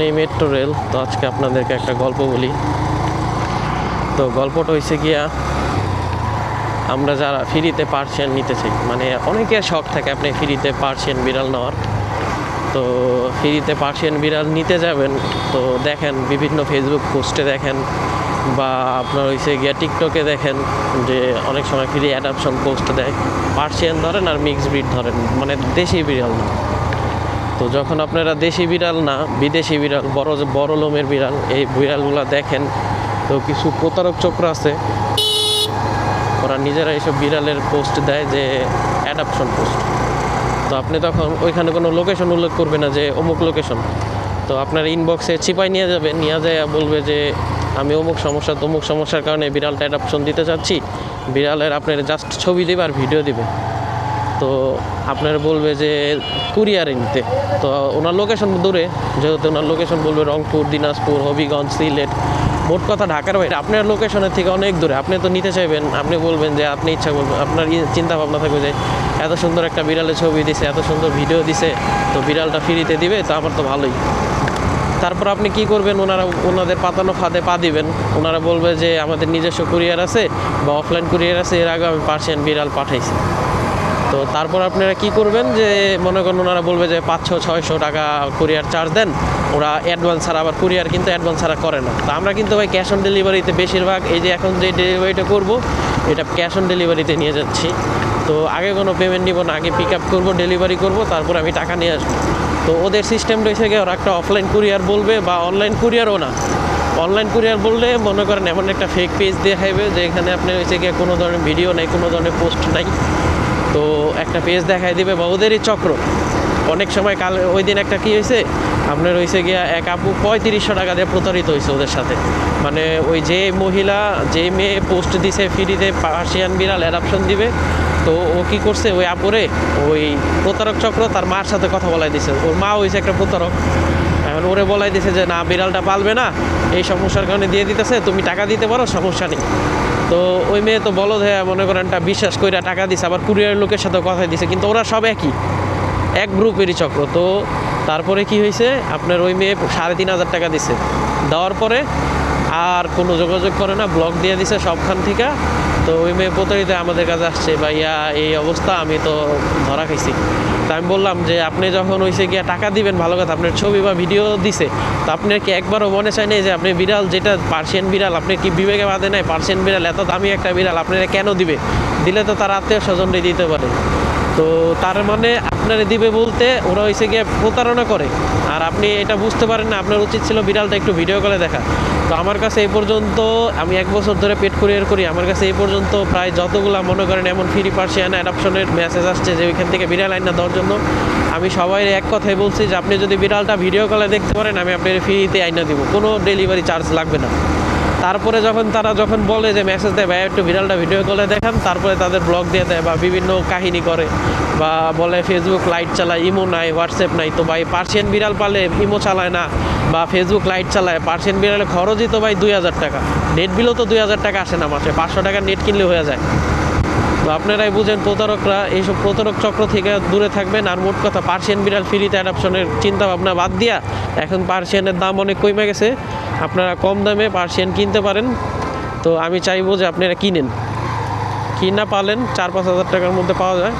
সামনেই metro rail. তো আজকে আপনাদেরকে একটা গল্প বলি। তো গল্পটা হয়েছে গিয়া, আমরা যারা ফ্রিতে পার্সিয়ান নিতে চাই মানে অনেকের শখ থাকে আপনি ফ্রিতে পার্সিয়ান বিড়াল নেওয়ার। তো ফ্রিতে পার্সিয়ান বিড়াল নিতে যাবেন, তো দেখেন বিভিন্ন ফেসবুক পোস্টে দেখেন বা আপনার হয়েছে গিয়া টিকটকে দেখেন যে অনেক সময় ফ্রি অ্যাডাপশন পোস্ট দেয়। পার্সিয়ান ধরেন আর মিক্স ব্রিড ধরেন মানে দেশি বিড়াল না। তো যখন আপনারা দেশি বিড়াল না, বিদেশি বিড়াল, বড় বড় লোমের বিড়াল, এই বিড়ালগুলো দেখেন, তো কিছু প্রতারক চক্র আছে। ওরা নিজেরা এইসব বিড়ালের পোস্ট দেয় যে, অ্যাডাপশন পোস্ট। তো আপনি তখন ওইখানে কোনো লোকেশন উল্লেখ করবে না যে, অমুক লোকেশন। তো আপনার ইনবক্সে চিপাই নিয়ে যাবে নিয়ে যায় বলবে যে, আমি অমুক সমস্যা, তমুক সমস্যার কারণে বিড়ালটা অ্যাডাপশন দিতে চাচ্ছি। বিড়ালের আপনার জাস্ট ছবি দিবে আর ভিডিও দিবে। তো আপনার বলবে যে কুরিয়ারে নিতে তো ওনার লোকেশন দূরে, যেহেতু ওনার লোকেশন বলবে রংপুর, দিনাজপুর, হবিগঞ্জ, সিলেট। মোট কথা ঢাকার বাইরে। আপনার লোকেশনের থেকে অনেক দূরে। আপনি তো নিতে চাইবেন, আপনি বলবেন যে আপনি ইচ্ছা করবেন, আপনার চিন্তা ভাবনা থাকবে যে এত সুন্দর একটা বিড়ালের ছবি দিছে, এত সুন্দর ভিডিও দিছে, তো বিড়ালটা ফ্রিতে দিবে, তো আমার তো ভালোই। তারপর আপনি কি করবেন? ওনারা, ওনাদের পাতানো ফাঁদে পা দিবেন। ওনারা বলবে যে আমাদের নিজস্ব কুরিয়ার আছে বা অফলাইন কুরিয়ার আছে, এর আগে আমি পার্সিয়ান বিড়াল পাঠাইছি। তো তারপর আপনারা কি করবেন যে মনে করেন ওনারা বলবে যে পাঁচশো, ছয়শো টাকা কুরিয়ার চার্জ দেন, ওরা অ্যাডভান্স ছাড়া, আবার কুরিয়ার কিন্তু অ্যাডভান্স ছাড়া করে না। তো আমরা কিন্তু ভাই ক্যাশ অন ডেলিভারিতে বেশিরভাগ এই যে এখন যে ডেলিভারিটা করব, এটা ক্যাশ অন ডেলিভারিতে নিয়ে যাচ্ছি। তো আগে কোনো পেমেন্ট নিব না, আগে পিক আপ করব ডেলিভারি করব, তারপর আমি টাকা নিয়ে আসব। তো ওদের সিস্টেম রয়েছে গিয়ে ওরা একটা অফলাইন কুরিয়ার বলবে বা অনলাইন কুরিয়ারও না। অনলাইন কুরিয়ার বললে মনে করেন এমন একটা ফেক পেজ দেখাইবে যে এখানে আপনি হয়েছে গিয়ে কোনো ধরনের ভিডিও নেই, কোনো ধরনের পোস্ট নাই। তো একটা পেজ দেখাই দিবে বা ওদেরই চক্র। অনেক সময় কাল, ওই দিন একটা কি হয়েছে আপনার হয়েছে গিয়া এক আপু পঁয়ত্রিশশো টাকা দিয়ে প্রতারিত হয়েছে ওদের সাথে। মানে ওই যে মহিলা, যে মেয়ে পোস্ট দিছে ফ্রিতে পার্সিয়ান বিড়াল অ্যাডাপশন দিবে, তো ও কি করছে? ওই আপুরে, ওই প্রতারক চক্র তার মার সাথে কথা বলাই দিছে। ওর মা হয়েছে একটা প্রতারক। এখন ওরে বলাই দিছে যে, না, বিড়ালটা পালবে না। এই সমস্যার কারণে দিয়ে দিতেছে, তুমি টাকা দিতে পারো, সমস্যা নেই। তো ওই মেয়ে তো বলো হ্যাঁ মনে করেন একটা বিশ্বাস করে টাকা দিছে, আবার কুরিয়ার লোকের সাথে কথা দিছে, কিন্তু ওরা সব একই। এক গ্রুপেরই চক্র। তো তারপরে কি হয়েছে আপনার ওই মেয়ে সাড়ে তিন হাজার টাকা দিছে। দেওয়ার পরে আর কোনো যোগাযোগ করে না, ব্লক দিয়ে দিছে সবখান থেকে। তো ওই মেয়ে প্রতারিত আমাদের কাছে আসছে, ভাইয়া, এই অবস্থা, আমি তো ধরা খাইছি। তা আমি বললাম যে, আপনি যখন ওইসে গিয়ে টাকা দিবেন, ভালো কথা, আপনার ছবি বা ভিডিও দিছে, তো আপনার কি একবারও মনে চায় নাই যে, আপনি বিড়াল, যেটা পার্সিয়ান বিড়াল, আপনি কি বিবেকে বাঁধে নাই? পার্সিয়ান বিড়াল এত দামি একটা বিড়াল, আপনারা কেন দিবে? দিলে তো তার আত্মীয় স্বজনরে দিতে পারে। তো তার মানে আপনারে দিবে বলতে ওরা হয়েছে গিয়ে প্রতারণা করে। আর আপনি এটা বুঝতে পারেন না, আপনার উচিত ছিল বিড়ালটা একটু ভিডিও কলে দেখা। তো আমার কাছে এই পর্যন্ত, আমি এক বছর ধরে পেট কুরিয়ার করি, আমার কাছে এই পর্যন্ত প্রায় যতগুলা মনে করেন এমন ফ্রি পার্সিয়ান অ্যাডাপশনের মেসেজ আসছে যে ওইখান থেকে বিড়াল আইনা দেওয়ার জন্য, আমি সবাই এক কথাই বলছি যে আপনি যদি বিড়ালটা ভিডিও কলে দেখতে পারেন, আমি আপনার ফ্রিতে আইনা দিব। কোনো ডেলিভারি চার্জ লাগবে না। তারপরে যখন তারা যখন বলে যে মেসেজ দেয় ভাই একটু বিড়ালটা ভিডিও কলে দেখান, তারপরে তাদের ব্লগ দিয়ে দেয় বা বিভিন্ন কাহিনী করে বা বলে ফেসবুক লাইট চালায়, ইমো নাই হোয়াটসঅ্যাপ নাই। তো ভাই, পার্সিয়ান বিড়াল পালে ইমো চালায় না বা ফেসবুক লাইট চালায়। পার্সিয়ান বিড়ালে খরচই তো ভাই দুই হাজার টাকা। নেট বিলও তো দুই হাজার টাকা আসে না মাসে। পাঁচশো টাকা নেট কিনলে হয়ে যায়। তো আপনারাই বুঝেন, প্রতারকরা, এইসব প্রতারক চক্র থেকে দূরে থাকবেন। আর মোট কথা, পার্সিয়ান বিড়াল ফ্রিতে অ্যাডাপশনের চিন্তা ভাবনা বাদ দিয়া, এখন পার্সিয়ানের দাম অনেক কমে গেছে। আপনারা কম দামে পার্সিয়ান কিনতে পারেন। তো আমি চাইব যে আপনারা কিনেন। কিনা পালেন চার পাঁচ হাজার টাকার মধ্যে পাওয়া যায়।